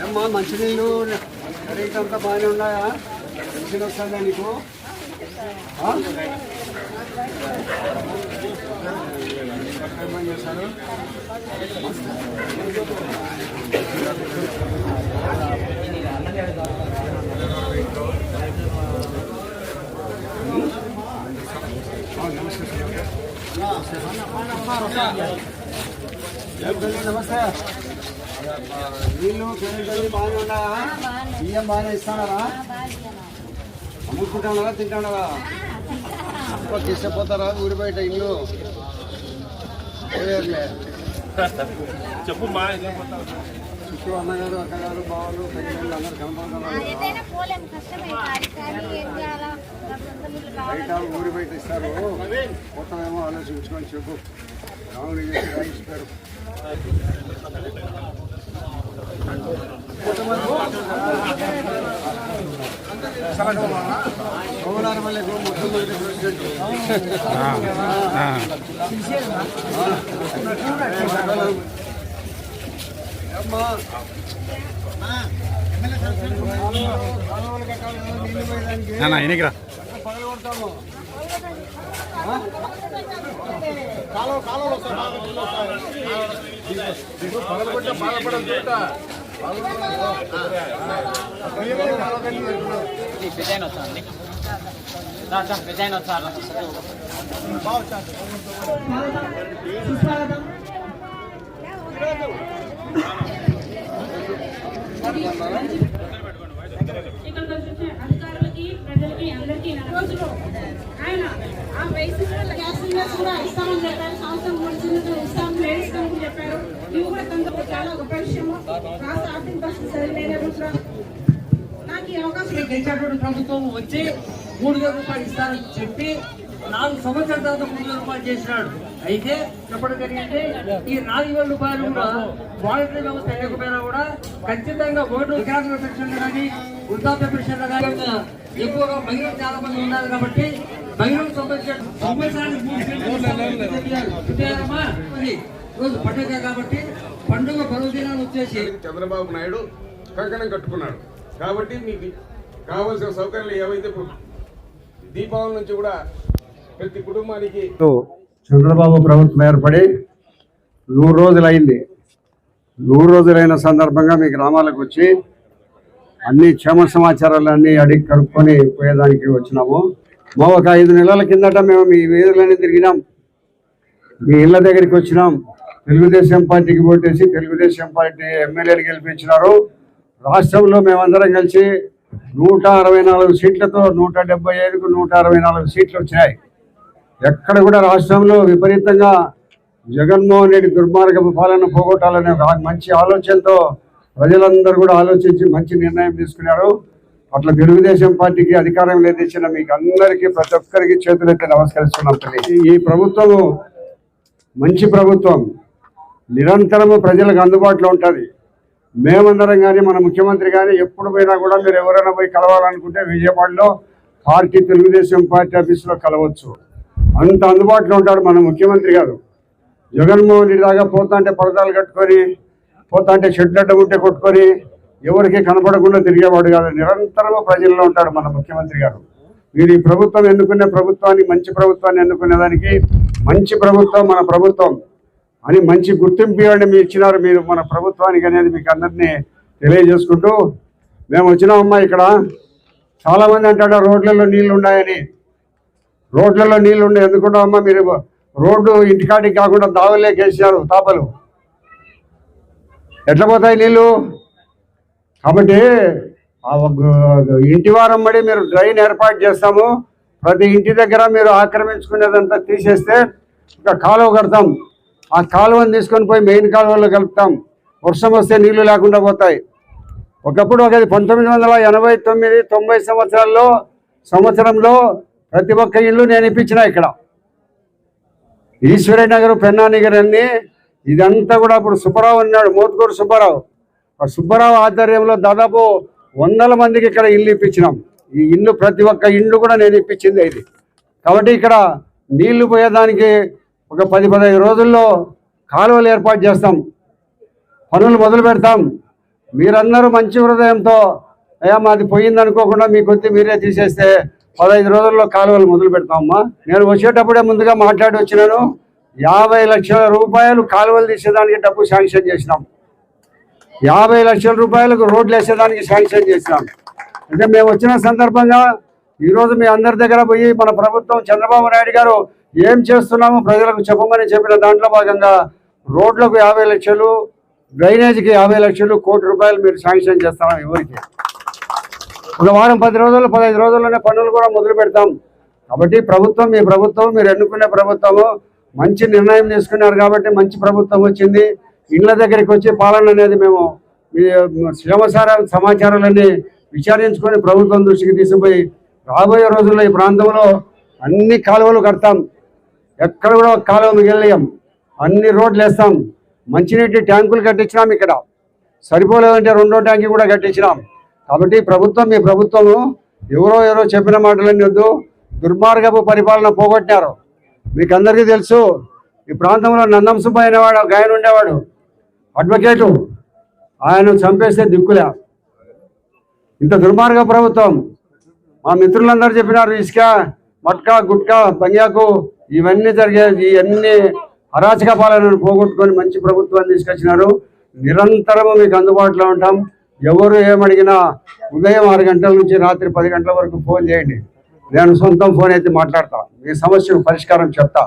ఏమ్మా మంచినీళ్ళు? అంతా బాగానే ఉన్నాయా? పెన్షన్ వస్తుందా నీకు? నమస్తే నీళ్ళు కరెంట్ అన్ని బాగానే ఉన్నాయా బియ్యం బాగానే ఇస్తున్నారా అమ్ముకుంటానా తింటానా తీసుకుపోతారా? ఊరి బయట ఇల్లు. చెప్పు మా చుట్టూ అన్నగారు అక్కగారు బావలు పెద్దలు అందరు కనపడుతున్నారు బయట ఊరి బయట ఇస్తారు. మొత్తమేమో ఆలోచించుకొని చెప్పు. చేసి రాయించారు కోలారమల్లి మొట్టమొదటి ప్రెసిడెంట్ అమ్మా నాన్న డిజైన్ వస్తుంది డిజైన్ వస్తారు అధికారులకి ప్రజలకి అందరికీ నా రోజులు ఆయన ఆ వయసు కూడా ఇస్తామని చెప్పారు సంవత్సరం మూడు ఇస్తాం చెప్పారు కూడా తొందరగా చాలా గొప్ప విషయము రాష్ట్ర ఆర్థిక పరిస్థితి సరిలేని కూడా నాకు ఈ అవకాశం గెలిచేటువంటి ప్రభుత్వం వచ్చి మూడు వేల రూపాయలు ఇస్తారని చెప్పి నాలుగు సంవత్సరాల తర్వాత మూడు వేల రూపాయలు చేసినాడు. అయితే చెప్పడం జరిగింది ఈ నాలుగు వేల రూపాయలు కూడా వాలంటరీ వ్యవస్థ లేకపోయినా కూడా ఖచ్చితంగా ఓటు వికలాంగుల పెన్షన్లు కానీ వృద్ధాప్య పెన్షన్లు కానీ ఎక్కువగా మహిళలు చాలా మంది ఉన్నారు కాబట్టి మహిళలకు సంబంధించిన సంవత్సరానికి మూడు రోజు పండుగ కాబట్టి పండుగ పర్వదినాలు వచ్చేసి చంద్రబాబు నాయుడు కంకణం కట్టుకున్నాడు. కాబట్టి మీకు కావాల్సిన సౌకర్యాలు ఏవైతే దీపావళి నుంచి కూడా ప్రతి కుటుంబానికి చంద్రబాబు ప్రభుత్వం ఏర్పడి నూరు రోజులైంది. నూరు రోజులైన సందర్భంగా మీ గ్రామాలకు వచ్చి అన్ని క్షేమ సమాచారాలు అన్ని అడిగి కనుక్కొని పోయేదానికి వచ్చినాము. మా ఒక ఐదు నెలల కిందట మేము మీ వీధులన్నీ తిరిగినాం. మీ ఇళ్ళ దగ్గరికి వచ్చినాం. తెలుగుదేశం పార్టీకి ఓటేసి తెలుగుదేశం పార్టీ ఎమ్మెల్యేలు గెలిపించినారు. రాష్ట్రంలో మేమందరం కలిసి నూట అరవై నాలుగు సీట్లతో నూట డెబ్బై ఐదుకు నూట అరవై నాలుగు సీట్లు వచ్చినాయి. ఎక్కడ కూడా రాష్ట్రంలో విపరీతంగా జగన్మోహన్ రెడ్డి దుర్మార్గపు పాలన పోగొట్టాలనే మంచి ఆలోచనతో ప్రజలందరూ కూడా ఆలోచించి మంచి నిర్ణయం తీసుకున్నారు. అట్లా తెలుగుదేశం పార్టీకి అధికారం లేదిచ్చిన మీకు అందరికీ ప్రతి ఒక్కరికి చేతులెత్తి నమస్కరిస్తున్నాం ఈ ప్రభుత్వము మంచి ప్రభుత్వం. నిరంతరము ప్రజలకు అందుబాటులో ఉంటుంది. మేమందరం కానీ మన ముఖ్యమంత్రి కానీ ఎప్పుడు పోయినా కూడా మీరు ఎవరైనా పోయి కలవాలనుకుంటే విజయవాడలో పార్టీ తెలుగుదేశం పార్టీ ఆఫీసులో కలవచ్చు. అంత అందుబాటులో ఉంటాడు మన ముఖ్యమంత్రి గారు. జగన్మోహన్ రెడ్డి దాకా పోతాంటే పరదాలు కట్టుకొని పోతాంటే షెడ్లు అడ్డం ఉంటే కొట్టుకొని ఎవరికి కనపడకుండా తిరిగేవాడు కాదు. నిరంతరము ప్రజల్లో ఉంటాడు మన ముఖ్యమంత్రి గారు. మీరు ఈ ప్రభుత్వం ఎన్నుకునే ప్రభుత్వాన్ని మంచి ప్రభుత్వాన్ని ఎన్నుకునే దానికి మంచి ప్రభుత్వం మన ప్రభుత్వం. అని మంచి గుర్తింపు ఇవ్వండి మీరు ఇచ్చినారు మీరు మన ప్రభుత్వానికి అనేది మీకు అందరినీ తెలియజేసుకుంటూ మేము వచ్చినామమ్మా ఇక్కడ. చాలామంది అంటాడు రోడ్లలో నీళ్ళు ఉన్నాయని. రోడ్లలో నీళ్ళు ఉన్నాయి ఎందుకుంటామమ్మా మీరు? రోడ్డు ఇంటికాడికి కాకుండా దావలే తాపలు. ఎట్లా పోతాయి నీళ్ళు? కాబట్టి ఒక ఇంటి వారం పడి మీరు డ్రైన్ ఏర్పాటు చేస్తాము. ప్రతి ఇంటి దగ్గర మీరు ఆక్రమించుకునేదంతా తీసేస్తే ఒక కాలువ కడతాం. ఆ కాలువను తీసుకొని పోయి మెయిన్ కాలువలో కలుపుతాం. వర్షం వస్తే నీళ్ళు లేకుండా పోతాయి. ఒకప్పుడు ఒక పంతొమ్మిది వందల ఎనభై తొమ్మిది తొంభై సంవత్సరాల్లో సంవత్సరంలో ప్రతి ఒక్క ఇల్లు నేను ఇప్పించిన ఇక్కడ. ఈశ్వరి నగర్ పెన్నానిగర్ అన్ని ఇదంతా కూడా అప్పుడు సుబ్బారావు ఉన్నాడు మోత్కూరు సుబ్బారావు. ఆ సుబ్బారావు ఆధ్వర్యంలో దాదాపు వందల మందికి ఇక్కడ ఇల్లు ఇప్పించినాం. ఈ ఇల్లు ప్రతి ఒక్క ఇల్లు కూడా నేను ఇప్పించింది ఇది. కాబట్టి ఇక్కడ నీళ్ళు పోయేదానికి ఒక పది పదహైదు రోజుల్లో కాలువలు ఏర్పాటు చేస్తాం. పనులు మొదలు పెడతాం. మీరందరూ మంచి హృదయంతో అయ్యా మాది పోయింది అనుకోకుండా మీ కొద్ది మీరే తీసేస్తే పదహైదు రోజుల్లో కాలువలు మొదలు పెడతామమ్మా. నేను వచ్చేటప్పుడే ముందుగా మాట్లాడి వచ్చినాను. యాభై లక్షల రూపాయలు కాలువలు తీసేదానికి డబ్బు శాంక్షన్ చేసినాం. యాభై లక్షల రూపాయలకు రోడ్లు వేసేదానికి శాంక్షన్ చేసినాం. అంటే మేము వచ్చిన సందర్భంగా ఈరోజు మీ అందరి దగ్గర పోయి మన ప్రభుత్వం చంద్రబాబు నాయుడు గారు ఏం చేస్తున్నామో ప్రజలకు చెప్పమని చెప్పిన దాంట్లో భాగంగా రోడ్లకు యాభై లక్షలు డ్రైనేజీకి యాభై లక్షలు కోటి రూపాయలు మీరు శాంక్షన్ చేస్తున్నాం ఎవరికి? ఒక వారం పది రోజులు పదహైదు రోజుల్లోనే పనులు కూడా మొదలు పెడతాం. కాబట్టి ప్రభుత్వం మీ ప్రభుత్వం మీరు ఎన్నుకునే ప్రభుత్వము మంచి నిర్ణయం తీసుకున్నారు కాబట్టి మంచి ప్రభుత్వం వచ్చింది. ఇళ్ళ దగ్గరికి వచ్చి పాలన అనేది మేము మీ శ్రమసార సమాచారాలన్నీ విచారించుకొని ప్రభుత్వం దృష్టికి తీసుకుపోయి రాబోయే రోజుల్లో ఈ ప్రాంతంలో అన్ని కాలువలు కడతాం. ఎక్కడ కూడా కాలువ మిగిలియం అన్ని రోడ్లు వేస్తాం. మంచినీటి ట్యాంకులు కట్టించినాం ఇక్కడ. సరిపోలేదంటే రెండో ట్యాంకి కూడా కట్టించినాం. కాబట్టి ప్రభుత్వం మీ ప్రభుత్వము ఎవరో ఎవరో చెప్పిన మాటలన్నీ వద్దు. దుర్మార్గపు పరిపాలన పోగొట్టారు మీకు అందరికీ తెలుసు ఈ ప్రాంతంలో నందం సుబ్బయ్య అనేవాడు ఒక ఆయన ఉండేవాడు. అడ్వకేటు. ఆయన చంపేస్తే దిక్కులే. ఇంత దుర్మార్గ ప్రభుత్వం. మా మిత్రులందరూ చెప్పినారు ఇసుక మట్కా గుట్కా బంగ్యాకు ఇవన్నీ జరిగే ఇవన్నీ అరాచక పాలనను పోగొట్టుకొని మంచి ప్రభుత్వాన్ని తీసుకొచ్చినారు. నిరంతరము మీకు అందుబాటులో ఉంటాం. ఎవరు ఏమడిగినా ఉదయం ఆరు గంటల నుంచి రాత్రి పది గంటల వరకు ఫోన్ చేయండి. నేను సొంతం ఫోన్ అయితే మాట్లాడతా. మీ సమస్యకు పరిష్కారం చెప్తా.